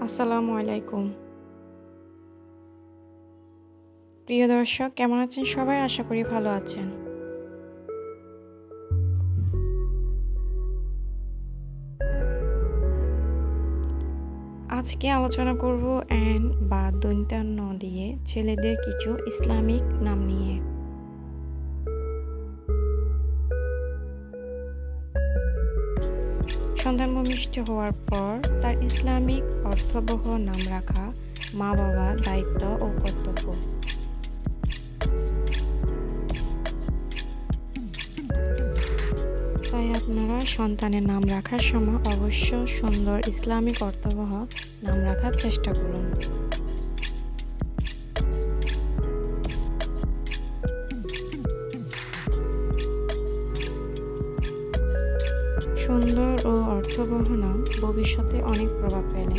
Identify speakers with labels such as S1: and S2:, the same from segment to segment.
S1: আসসালামু আলাইকুম। প্রিয় দর্শক, কেমন আছেন সবাই? আশা করি ভালো আছেন। আজকে আলোচনা করব অ্যান বা দন্তান্ন দিয়ে ছেলেদের কিছু ইসলামিক নাম নিয়ে। সন্তান ভূমিষ্ঠ হওয়ার পর তার ইসলামিক অর্থবহ নাম রাখা মা বাবা দায়িত্ব ও কর্তব্য। তাই আপনারা সন্তানের নাম রাখার সময় অবশ্য সুন্দর ইসলামিক অর্থবহ নাম রাখার চেষ্টা করুন। সুন্দর ও অর্থবহ নাম ভবিষ্যতে অনেক প্রভাব ফেলে।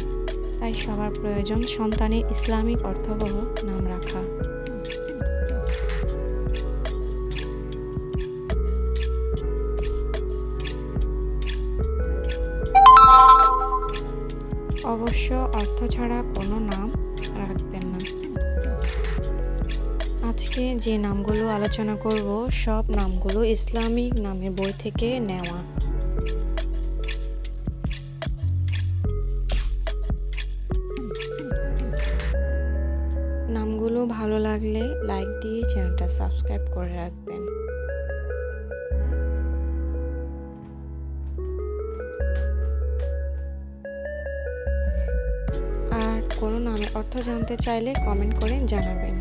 S1: তাই সবার প্রয়োজন সন্তানের ইসলামিক অর্থবহ নাম রাখা। অবশ্য অর্থ ছাড়া কোনো নাম রাখবেন না। আজকে যে নামগুলো আলোচনা করব, সব নামগুলো ইসলামিক নামের বই থেকে নেওয়া। ভালো লাগলে লাইক দিয়ে চ্যানেলটা সাবস্ক্রাইব করে রাখবেন। আর কোনো নামের অর্থ জানতে চাইলে কমেন্ট করে জানাবেন।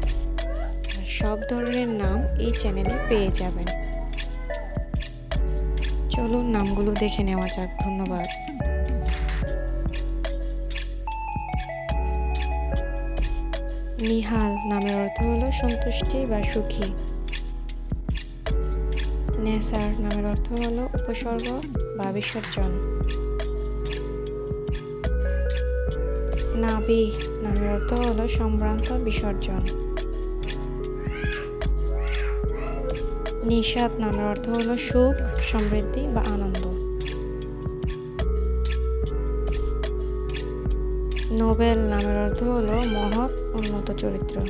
S1: আর সব ধরনের নাম এই চ্যানেলে পেয়ে যাবেন। চলুন নামগুলো দেখে নেওয়া যাক। ধন্যবাদ। নিহাল নামের অর্থ হলো সন্তুষ্টি বা সুখী। নেসার নামের অর্থ হলো উপসর্গ বা বিসর্জন। নাবি নামের অর্থ হলো সম্ভ্রান্ত বিসর্জন। নিষাদ নামের অর্থ হলো সুখ, সমৃদ্ধি বা আনন্দ। নোবেল নামের অর্থ হলো মহৎ উন্নত চরিত্র।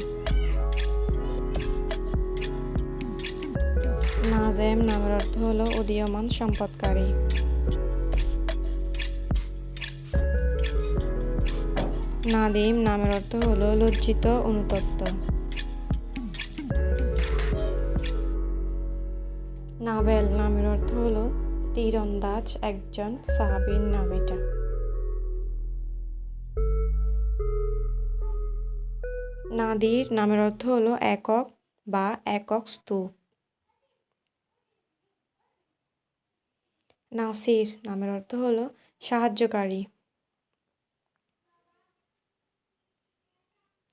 S1: নাজেম নামের অর্থ হলো উদীয়মান সম্পদকারী। নাদিম নামের অর্থ হলো লজ্জিত অনুতপ্ত। নাবেল নামের অর্থ হলো তীরন্দাজ একজন সাহাবীর নাম এটা। নাদির নামের অর্থ হলো একক বা একক স্তূপ। নাসির নামের অর্থ হলো সাহায্যকারী।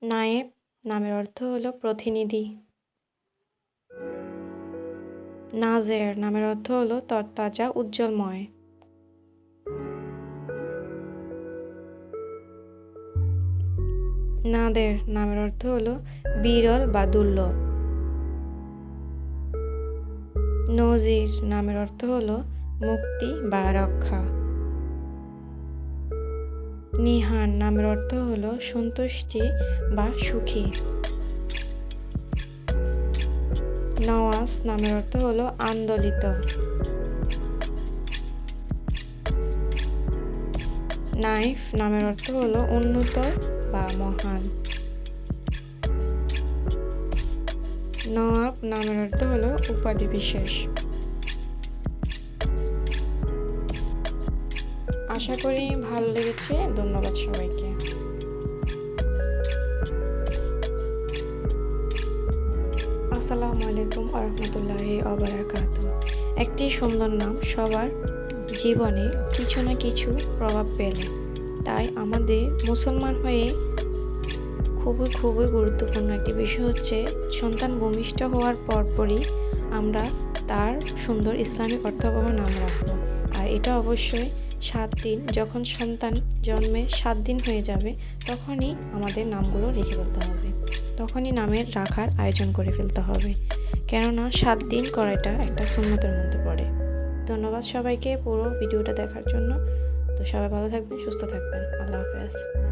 S1: নায়েব নামের অর্থ হলো প্রতিনিধি। নাজের নামের অর্থ হলো তরতাজা, উজ্জ্বলময়। নাদের নামের অর্থ হলো বিরল বা দুর্লভ। নজির নামের অর্থ হলো মুক্তি বা রক্ষা। নিহান নামের অর্থ হলো সন্তুষ্টি বা সুখী। নওয়াজ নামের অর্থ হলো আন্দোলিত। নাইফ নামের অর্থ হলো উন্নত বা মহান। নওয়াব নামের অর্থ হলো উপাধি বিশেষ। আশা করি ভালো লেগেছে, ধন্যবাদ সবাইকে। আসসালামু আলাইকুম আরহামতুল্লাহি অবরাকাত একটি সুন্দর নাম, সবার জীবনে কিছু না কিছু প্রভাব ফেলে। তাই আমাদের মুসলমান হয়ে খুবই খুবই গুরুত্বপূর্ণ একটি বিষয় হচ্ছে সন্তান ভূমিষ্ঠ হওয়ার পরপরই আমরা তার সুন্দর ইসলামিক অর্থবহ নাম রাখব। আর এটা অবশ্যই সাত দিন, যখন সন্তান জন্মে সাত দিন হয়ে যাবে, তখনই আমাদের নামগুলো রেখে ফেলতে হবে। তখনই নামের রাখার আয়োজন করে ফেলতে হবে। কেননা সাত দিন করাটা একটা সুন্নতের মধ্যে পড়ে। ধন্যবাদ সবাইকে পুরো ভিডিওটা দেখার জন্য। তো সবাই ভালো থাকবেন, সুস্থ থাকবেন। আল্লাহ হাফেজ।